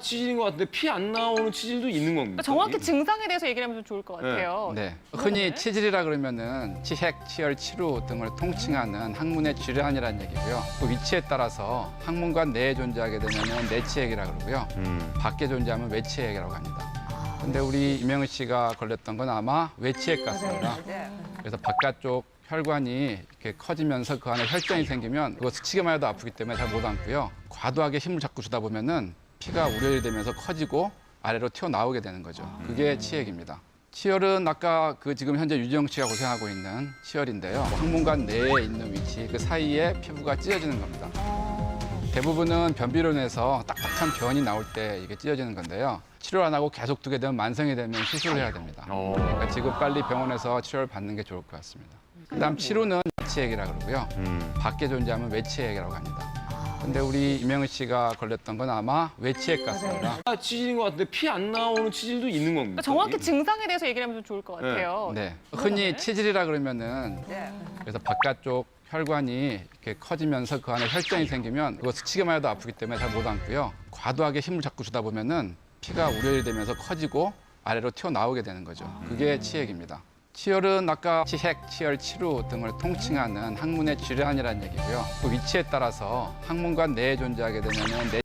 치질인 것 같은데 피 안 나오는 치질도 있는 겁니다. 그러니까 정확히 증상에 대해서 얘기를 하면 좀 좋을 것 같아요. 네. 흔히 치질이라 그러면은 치핵, 치열, 치루 등을 통칭하는 항문의 질환이라는 얘기고요. 그 위치에 따라서 항문관 내에 존재하게 되면은 내치핵이라 그러고요. 음. 밖에 존재하면 외치핵이라고 합니다. 근데 우리 이명희 씨가 걸렸던 건 아마 외치핵 같습니다. 그래서 바깥쪽 혈관이 이렇게 커지면서 그 안에 혈전이 생기면 그거 스치기만 해도 아프기 때문에 잘 못 안고요. 과도하게 힘을 자꾸 주다 보면은 피가 우려이 되면서 커지고 아래로 튀어나오게 되는 거죠. 그게 치핵입니다. 치열은 아까 그 지금 현재 유정 씨가 고생하고 있는 치열인데요. 항문관 내에 있는 위치 그 사이에 피부가 찢어지는 겁니다. 대부분은 변비론에서 딱딱한 변이 나올 때 이게 찢어지는 건데요. 치료를 안 하고 계속 두게 되면 만성이 되면 수술을 해야 됩니다. 어. 그러니까 지금 빨리 병원에서 치료를 받는 게 좋을 것 같습니다. 그다음 치료는 외치핵이라 그러고요. 음. 밖에 존재하면 외치핵이라고 합니다. 근데 우리 이명희 씨가 걸렸던 건 아마 외치핵 같습니다. 치질인 것 같은데 피 안 나오는 치질도 있는 겁니다. 그러니까 정확히 증상에 대해서 얘기를 하면 좀 좋을 것 같아요. 네. 흔히 치질이라 그러면은 그래서 바깥쪽 혈관이 이렇게 커지면서 그 안에 혈전이 생기면 그거 스치기만 해도 아프기 때문에 잘 못 안고요. 과도하게 힘을 자꾸 주다 보면은 피가 우려이 되면서 커지고 아래로 튀어나오게 되는 거죠. 그게 치핵입니다. 치열은 아까 치핵, 치열, 치루 등을 통칭하는 항문의 질환이라는 얘기고요. 그 위치에 따라서 항문관 내에 존재하게 되면은 내